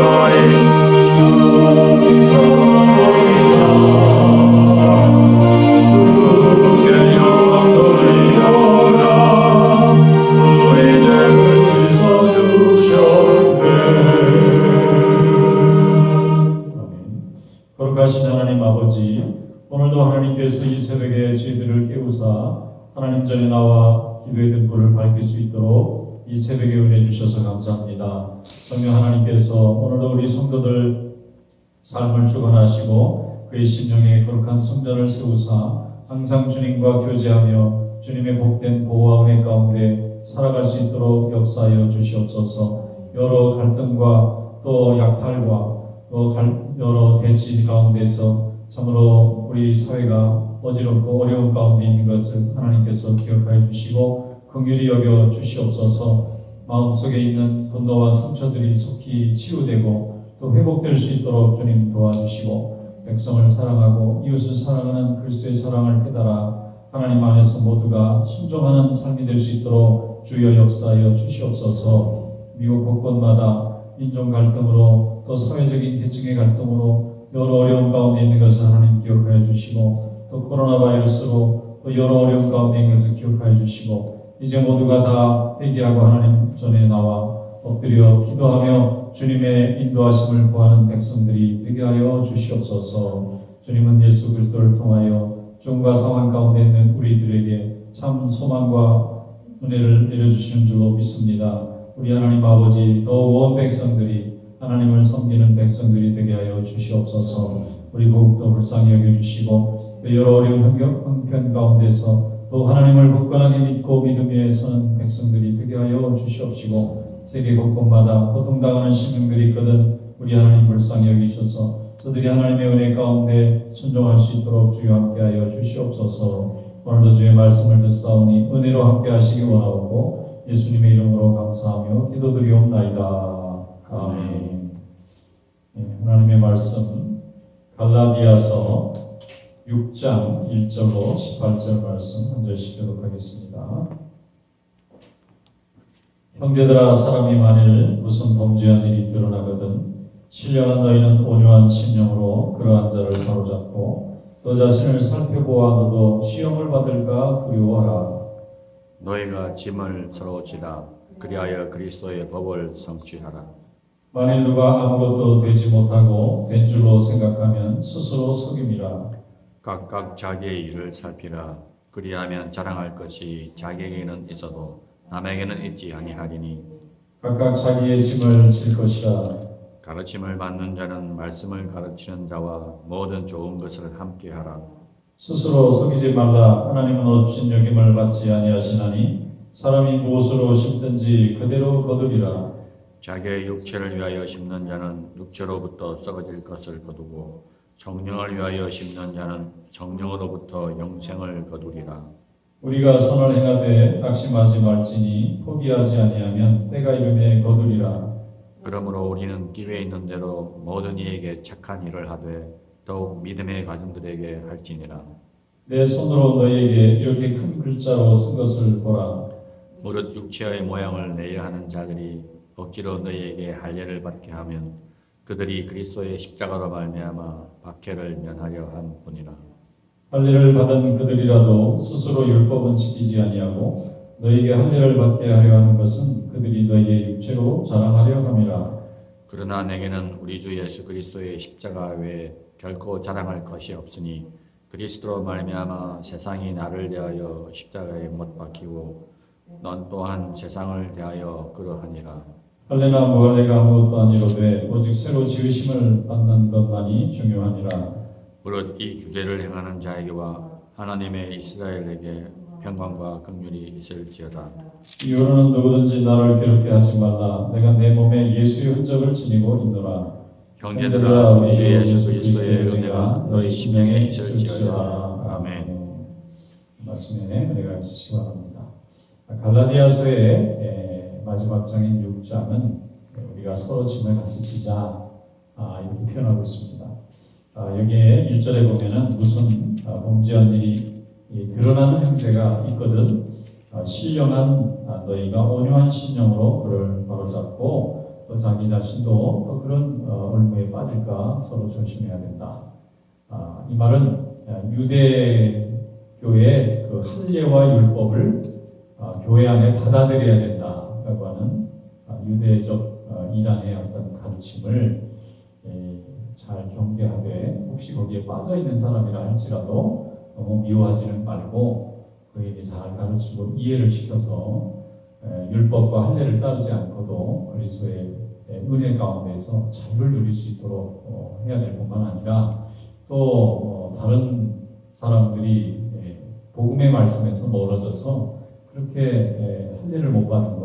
주 성령 하나님께서 오늘도 우리 성도들 삶을 주관하시고 그의 심령에 거룩한 성전을 세우사 항상 주님과 교제하며 주님의 복된 보호와 은혜 가운데 살아갈 수 있도록 역사하여 주시옵소서. 여러 갈등과 또 약탈과 또 갈- 여러 대치 가운데서 참으로 우리 사회가 어지럽고 어려운 가운데 있는 것을 하나님께서 기억하여 주시고 긍휼히 여겨 주시옵소서 마음속에 있는 분노와 상처들이 속히 치유되고 또 회복될 수 있도록 주님 도와주시고 백성을 사랑하고 이웃을 사랑하는 그리스도의 사랑을 깨달아 하나님 안에서 모두가 순종하는 삶이 될 수 있도록 주여 역사하여 주시옵소서. 미국 곳곳마다 인종 갈등으로 또 사회적인 계층의 갈등으로 여러 어려운 가운데 있는 것을 하나님 기억하여 주시고 또 코로나 바이러스로 또 여러 어려운 가운데 있는 것을 기억하여 주시고 이제 모두가 다 회개하고 하나님 전에 나와 엎드려 기도하며 주님의 인도하심을 구하는 백성들이 되게 하여 주시옵소서 주님은 예수 그리스도를 통하여 중과 상황 가운데 있는 우리들에게 참 소망과 은혜를 내려주시는 줄로 믿습니다. 우리 하나님 아버지 또온 백성들이 하나님을 섬기는 백성들이 되게 하여 주시옵소서. 우리 국도 불쌍히 여겨주시고 또 여러 어려운 형편 가운데서 또 하나님을 굳건하게 믿고 믿음 위에 서는 백성들이 되게 하여 주시옵시고 세계 곳곳마다 고통당하는 시민들이 있거든 우리 하나님 불쌍히 여기셔서 저들이 하나님의 은혜 가운데 순종할 수 있도록 주여 함께하여 주시옵소서. 오늘도 주의 말씀을 듣사오니 은혜로 함께하시기 원하옵고 예수님의 이름으로 감사하며 기도드리옵나이다. 아멘. 예, 하나님의 말씀 갈라디아서 6장 1절로 18절 말씀 한 절씩 교독하겠습니다. 형제들아 사람이 만일 무슨 범죄한 일이 드러나거든 신령한 너희는 온유한 심령으로 그러한 자를 사로잡고 너 자신을 살펴보아 너도 시험을 받을까 두려워하라. 너희가 짐을 서로 지라 그리하여 그리스도의 법을 성취하라 만일 누가 아무것도 되지 못하고 된 줄로 생각하면 스스로 속임이라. 각각 자기의 일을 살피라 그리하면 자랑할 것이 자기에게는 있어도 남에게는 있지 아니하리니 각각 자기의 짐을 질 것이라. 가르침을 받는 자는 말씀을 가르치는 자와 모든 좋은 것을 함께 하라 스스로 속이지 말라. 하나님은 없인 여김을 받지 아니하시나니 사람이 무엇으로 심든지 그대로 거두리라. 자기의 육체를 위하여 심는 자는 육체로부터 썩어질 것을 거두고 성령을 위하여 심는 자는 성령으로부터 영생을 거두리라 우리가 선을 행하되 낙심하지 말지니 포기하지 아니하면 때가 이름에 거두리라. 그러므로 우리는 기회 있는 대로 모든 이에게 착한 일을 하되 더욱 믿음의 가정들에게 할지니라. 내 손으로 너희에게 이렇게 큰 글자로 쓴 것을 보라. 무릇 육체의 모양을 내야 하는 자들이 억지로 너희에게 할례를 받게 하면 그들이 그리스도의 십자가로 말미암아 박해를 면하려 한 뿐이라. 할례를 받은 그들이라도 스스로 율법은 지키지 아니하고 너희에게 할례를 받게 하려 하는 것은 그들이 너희의 육체로 자랑하려 함이라. 그러나 내게는 우리 주 예수 그리스도의 십자가 외에 결코 자랑할 것이 없으니 그리스도로 말미암아 세상이 나를 대하여 십자가에 못 박히고 넌 또한 세상을 대하여 그러하니라. 할례나 무할례가 아무것도 아니로되 오직 새로 지으심을 받는 것만이 중요하니라. 무릇 이 규례를 행하는 자에게와 하나님의 이스라엘에게 평강과 긍휼이 있을지어다. 이후로는 누구든지 나를 괴롭게 하지 말라. 내가 내 몸에 예수의 흔적을 지니고 있노라. 형제들아 우리 주 예수 그리스도의 은혜가 너희 심령에 있을지어다. 아멘. 말씀에 은혜가 있으시기 바랍니다. 갈라디아서의 에, 마지막 장인 6장은 우리가 서로 짐을 같이 지자 아, 이렇게 표현하고 있습니다. 아, 여기에 1절에 보면은 무슨 아, 범죄한 일이 이 드러나는 형태가 있거든. 아, 신령한 아, 너희가 온유한 심령으로 그를 바로잡고 또 자기 자신도 또 그런 어, 올무에 빠질까 서로 조심해야 된다. 아, 이 말은 어, 유대 교의 그 할례와 율법을 아, 교회 안에 받아들여야 된다 라고 하는 아, 유대적 어, 이단의 어떤 가르침을 예, 잘 경계하되 혹시 거기에 빠져 있는 사람이라 할지라도 너무 미워하지는 말고 그에게 잘 가르치고 이해를 시켜서 에, 율법과 할례를 따르지 않고도 그리스도의 에, 은혜 가운데서 자유를 누릴 수 있도록 어, 해야 될 뿐만 아니라 또 어, 다른 사람들이 에, 복음의 말씀에서 멀어져서 그렇게 에, 할례를 못 것,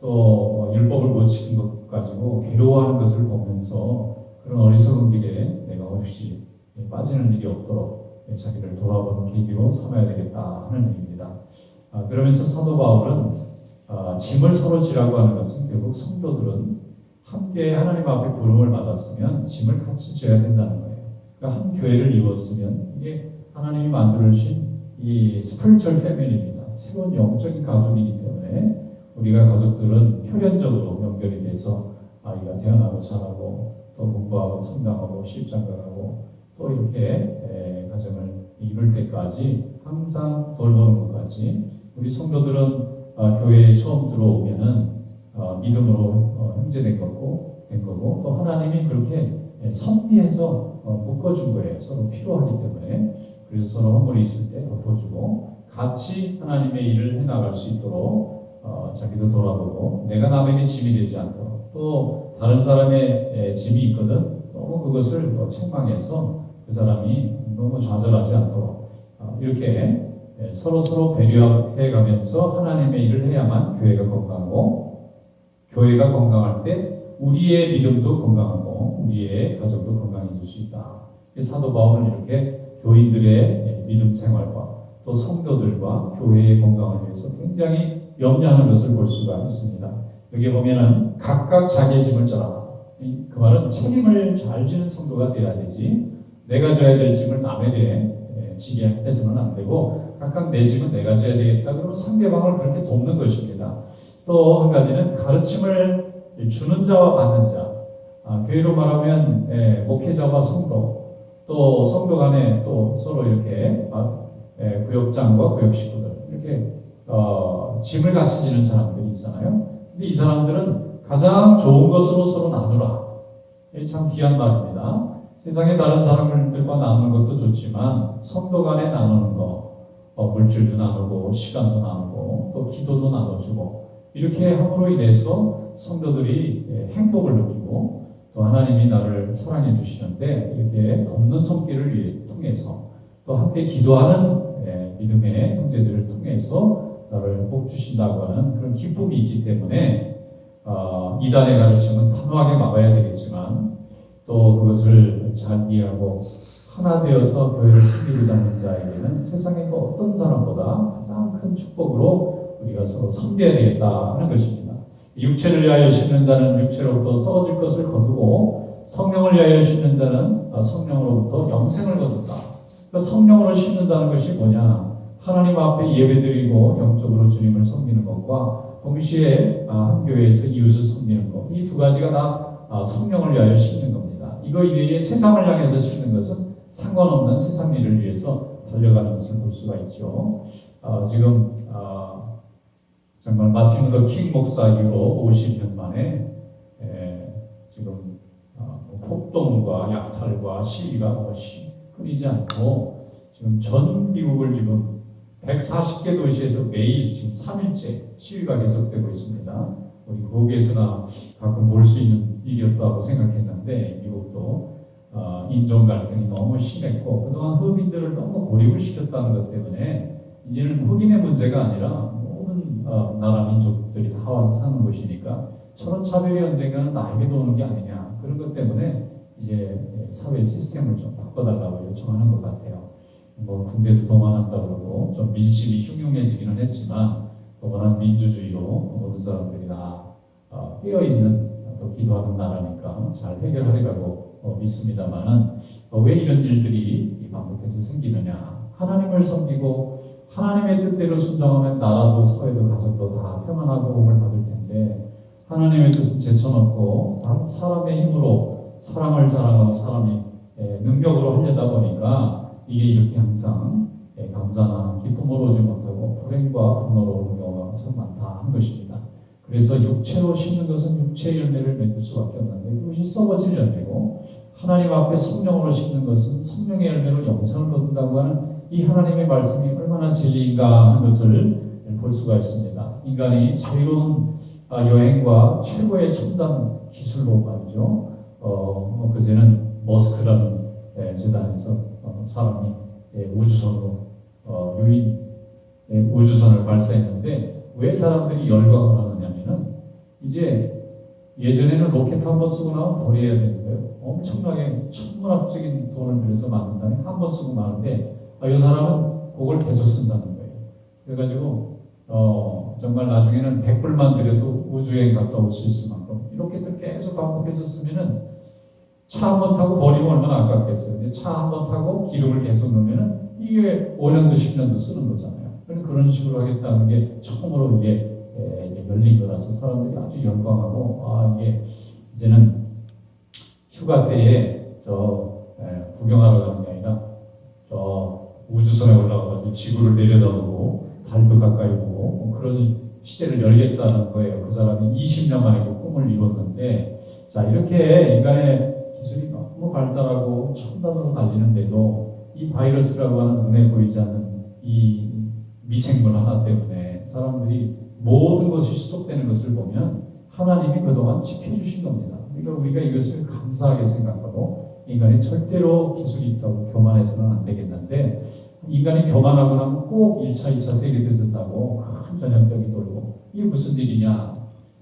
또 어, 율법을 못 지킨 것 가지고 괴로워하는 것을 보면서 그런 어리석은 길에 내가 혹시 빠지는 일이 없도록 자기를 돌아보는 계기로 삼아야 되겠다 하는 얘기입니다. 아, 그러면서 사도 바울은 아, 짐을 서로 지라고 하는 것은 결국 성도들은 함께 하나님 앞에 부름을 받았으면 짐을 같이 져야 된다는 거예요. 그러니까 한 교회를 이뤘으면 이게 하나님이 만들어 주신 이 스피리추얼 패밀리입니다. 새로운 영적인 가족이기 때문에 우리가 가족들은 표면적으로 연결이 돼서 아이가 태어나고 자라고 또 공부하고 성장하고 시집장가가고 또 이렇게 에, 가정을 이룰 때까지 항상 돌보는 것까지 우리 성도들은 아, 교회에 처음 들어오면은 어, 믿음으로 어, 형제된 거고 된 거고 또 하나님이 그렇게 에, 선비해서 어, 묶어준 거예요. 서로 필요하기 때문에 그래서 서로 허물이 있을 때 덮어주고 같이 하나님의 일을 해나갈 수 있도록 어, 자기도 돌아보고 내가 남에게 짐이 되지 않도록. 또 다른 사람의 에, 짐이 있거든. 너무 그것을 어, 책망해서 그 사람이 너무 좌절하지 않도록. 어, 이렇게 예, 서로 서로 배려해 가면서 하나님의 일을 해야만 교회가 건강하고 교회가 건강할 때 우리의 믿음도 건강하고 우리의 가족도 건강해질 수 있다. 이 사도 바울은 이렇게 교인들의 예, 믿음 생활과 또 성도들과 교회의 건강을 위해서 굉장히 염려하는 것을 볼 수가 있습니다. 여기 보면은 각각 자기의 짐을 져라. 이- 그 말은 책임을 잘 지는 성도가 돼야 되지. 내가 져야 될 짐을 남에 대해 예, 지게 해서는 안 되고 각각 내 짐은 내가 져야 되겠다. 그러면 상대방을 그렇게 돕는 것입니다. 또 한 가지는 가르침을 주는 자와 받는 자. 아, 교회로 말하면 예, 목회자와 성도, 또 성도 간에 또 서로 이렇게 아, 예, 구역장과 구역 식구들 이렇게 어, 짐을 같이 지는 사람들이 있잖아요. 근데 이 사람들은 가장 좋은 것으로 서로 나누라. 이게 참 귀한 말입니다. 세상에 다른 사람들과 나누는 것도 좋지만 성도 간에 나누는 거, 어, 물질도 나누고 시간도 나누고 또 기도도 나눠주고 이렇게 함으로 인해서 성도들이 예, 행복을 느끼고 또 하나님이 나를 사랑해 주시는데 이렇게 돕는 손길을 통해서 또 함께 기도하는 예, 믿음의 형제들을 통해서 나를 복 주신다고 하는 그런 기쁨이 있기 때문에 어, 이단의 가르침은 단호하게 막아야 되겠지만 또 그것을 잘 이해하고 하나 되어서 교회를 섬기고자 하는 자에게는 세상의 그 어떤 사람보다 가장 큰 축복으로 우리가 서로 섬겨야 되겠다 하는 것입니다. 육체를 위하여 심는다는 육체로부터 썩어질 것을 거두고 성령을 위하여 심는 자는 아, 성령으로부터 영생을 거둔다. 그러니까 성령으로 심는다는 것이 뭐냐? 하나님 앞에 예배드리고 영적으로 주님을 섬기는 것과 동시에 아, 한 교회에서 이웃을 섬기는 것. 이 두 가지가 다 아, 성령을 위하여 심는 겁니다. 이거 이외에 세상을 향해서 심는 것은 상관없는 세상 일을 위해서 달려가는 것을 볼 수가 있죠. 아, 지금 아, 정말 마틴 루더 킹 목사 이후로 50년 만에 에, 지금 아, 뭐 폭동과 약탈과 시위가 끊이지 않고 지금 전 미국을 지금 140개 도시에서 매일 지금 3일째 시위가 계속되고 있습니다. 우리 거기에서나 가끔 볼 수 있는 일이었다고 생각했는데 미국도 어, 인종 갈등이 너무 심했고 그동안 흑인들을 너무 고립을 시켰다는 것 때문에 이제는 흑인의 문제가 아니라 모든 어, 나라 민족들이 다 와서 사는 곳이니까 서로 차별이 언젠가는 나에게도 오는 게 아니냐 그런 것 때문에 이제 사회 시스템을 좀 바꿔달라고 요청하는 것 같아요. 뭐 군대도 동원한다 그러고 좀 민심이 흉흉해지기는 했지만 또 워낙 민주주의로 모든 사람들이 다 어, 깨어있는 또 기도하는 나라니까 잘 해결하리라고 어, 믿습니다만은 어, 왜 이런 일들이 반복해서 생기느냐. 하나님을 섬기고 하나님의 뜻대로 순종하면 나라도 사회도 가족도 다 평안하고 복을 받을 텐데 하나님의 뜻은 제쳐놓고 다 사람의 힘으로 사랑을 자랑하고 사람이 예, 능력으로 하려다 보니까 이게 이렇게 항상 예, 감사나 기쁨으로 오지 못하고 불행과 분노로 오는 경우가 참 많다 한 것입니다. 그래서 육체로 심는 것은 육체의 열매를 맺을 수밖에 없는데 그것이 썩어질 열매고 하나님 앞에 성령으로 심는 것은 성령의 열매로 영생을 거둔다고 하는 이 하나님의 말씀이 얼마나 진리인가 하는 것을 볼 수가 있습니다. 인간이 자유로운 아, 여행과 최고의 첨단 기술로 말이죠. 어, 어, 그제는 머스크라는 예, 재단에서 어, 사람이 예, 우주선으로 어, 유인 예, 우주선을 발사했는데 왜 사람들이 열광을 하느냐면은 이제 예전에는 로켓 한 번 쓰고 나면 버려야 되는 거예요. 엄청나게 천문학적인 돈을 들여서 만든 다음에 한 번 쓰고 마는데 아, 이 사람은 그걸 계속 쓴다는 거예요. 그래가지고 어, 정말 나중에는 100불만 들여도 우주여행 갔다 올 수 있을 만큼 이렇게들 계속 반복해서 쓰면은 차 한 번 타고 버리면 얼마나 아깝겠어요. 차 한 번 타고 기름을 계속 넣으면은 이게 5년도 10년도 쓰는 거잖아요. 그러니까 그런 식으로 하겠다는 게 처음으로 이게, 열린 거라서 사람들이 아주 열광하고 아 이게 이제는 휴가 때에 저 에, 구경하러 가는 게 아니라 저 우주선에 올라가가지고 지구를 내려다보고 달도 가까이 보고 뭐 그런 시대를 열겠다는 거예요. 그 사람이 20년 만에 그 꿈을 이뤘는데 자 이렇게 인간의 기술이 너무 발달하고 첨단으로 달리는데도 이 바이러스라고 하는 눈에 보이지 않는 이 미생물 하나 때문에 사람들이 모든 것이 수독되는 것을 보면 하나님이 그동안 지켜주신 겁니다. 그러니까 우리가 이것을 감사하게 생각하고 인간이 절대로 기술이 있다고 교만해서는 안 되겠는데 인간이 교만하고 나면 꼭 1차, 2차 세계대전다고 큰 전염병이 돌고 이게 무슨 일이냐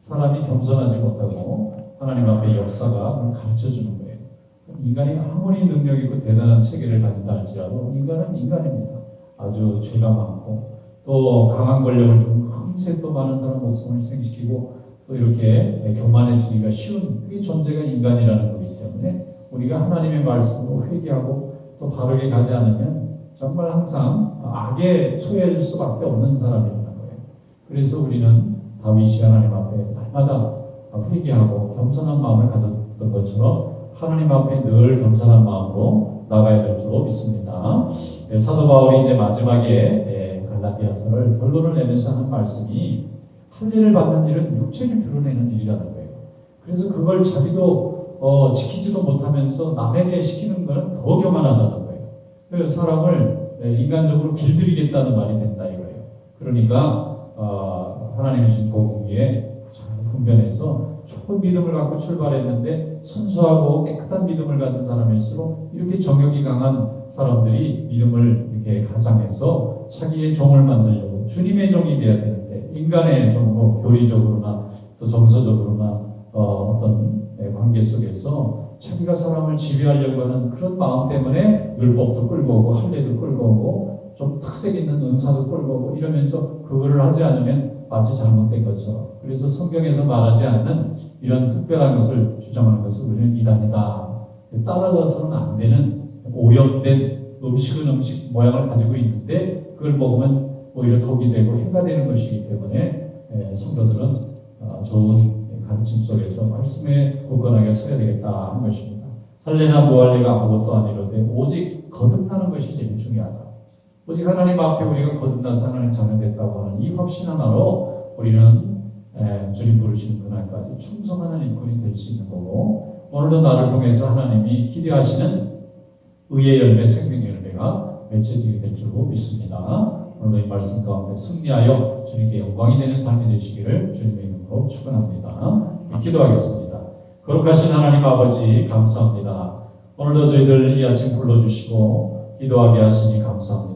사람이 겸손하지 못하고 하나님 앞에 역사가 가르쳐 주는 거예요. 인간이 아무리 능력 있고 대단한 체계를 가진다 할지라도 인간은 인간입니다. 아주 죄가 많고 또 강한 권력을 주고 금세 또 많은 사람 목숨을 희생시키고 또 이렇게 교만해지기가 쉬운 그게 존재가 인간이라는 거기 때문에 우리가 하나님의 말씀으로 회개하고 또 바르게 가지 않으면 정말 항상 악에 처해질 수밖에 없는 사람이라는 거예요. 그래서 우리는 다윗이 하나님 앞에 날마다 회개하고 겸손한 마음을 가졌던 것처럼 하나님 앞에 늘 겸손한 마음으로 나가야 될 줄로 믿습니다. 예, 사도 바울이 이제 마지막에 예, 갈라디아서를 결론을 내면서 하는 말씀이 할례를 받는 일은 육체를 드러내는 일이라는 거예요. 그래서 그걸 자기도 어, 지키지도 못하면서 남에게 시키는 것은 더 교만하다는 거예요. 그 사람을 예, 인간적으로 길들이겠다는 말이 된다 이거예요. 그러니까 어, 하나님의 주신 복음기에 잘 좋은 믿음을 갖고 출발했는데 순수하고 깨끗한 믿음을 가진 사람일수록 이렇게 정욕이 강한 사람들이 믿음을 이렇게 가장해서 자기의 종을 만들려고 주님의 종이 되어야 되는데 인간의 종으로 교리적으로나 또 정서적으로나 어, 어떤 예, 관계 속에서 자기가 사람을 지배하려고 하는 그런 마음 때문에 율법도 끌고 오고 할례도 끌고 오고 좀 특색 있는 은사도 끌고 오고 이러면서 그거를 하지 않으면 마치 잘못된 것처럼 그래서 성경에서 말하지 않는 이런 특별한 것을 주장하는 것을 우리는 이단이다 따라가서는 안 되는 오염된 음식은 음식 모양을 가지고 있는데 그걸 먹으면 오히려 독이 되고 해가 되는 것이기 때문에 예, 성도들은 어, 좋은 가르침 속에서 말씀에 굳건하게 서야 되겠다 하는 것입니다. 할례나 무할례가 아무것도 아니로되 오직 거듭나는 것이 제일 중요하다. 오직 하나님 앞에 우리가 거듭나서 하나님 자녀 됐다고 하는 이 확신 하나로 우리는 에, 주님 부르시는 그날까지 충성하는 일꾼이 될 수 있는 거고 오늘도 나를 통해서 하나님이 기대하시는 의의 열매, 생명의 열매가 맺혀지게 될 줄로 믿습니다. 오늘도 이 말씀 가운데 승리하여 주님께 영광이 되는 삶이 되시기를 주님의 이름으로 축원합니다. 기도하겠습니다. 거룩하신 하나님 아버지 감사합니다. 오늘도 저희들 이 아침 불러주시고 기도하게 하시니 감사합니다.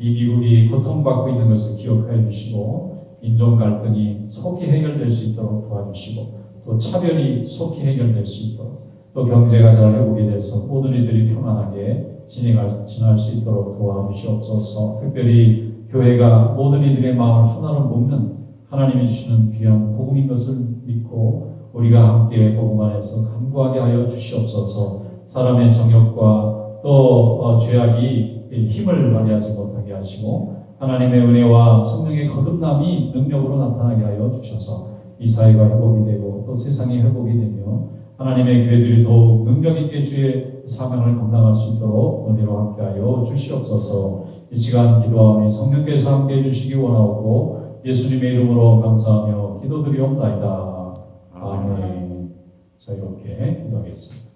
이 미국이 고통받고 있는 것을 기억해 주시고 인종 갈등이 속히 해결될 수 있도록 도와주시고 또 차별이 속히 해결될 수 있도록 또 경제가 잘 회복이 돼서 모든 이들이 평안하게 지내갈, 지날 수 있도록 도와주시옵소서. 특별히 교회가 모든 이들의 마음을 하나로 묶는 하나님이 주시는 귀한 복음인 것을 믿고 우리가 함께 복음 안에서 간구하게 하여 주시옵소서. 사람의 정욕과 또 어, 죄악이 힘을 발휘하지 못하게 하시고 하나님의 은혜와 성령의 거듭남이 능력으로 나타나게 하여 주셔서 이 사회가 회복이 되고 또 세상이 회복이 되며 하나님의 교회들이 더욱 능력 있게 주의 사명을 감당할 수 있도록 은혜로 함께하여 주시옵소서. 이 시간 기도하오니 성령께서 함께해 주시기 원하오고 예수님의 이름으로 감사하며 기도드리옵나이다. 아멘. 자 이렇게 기도하겠습니다.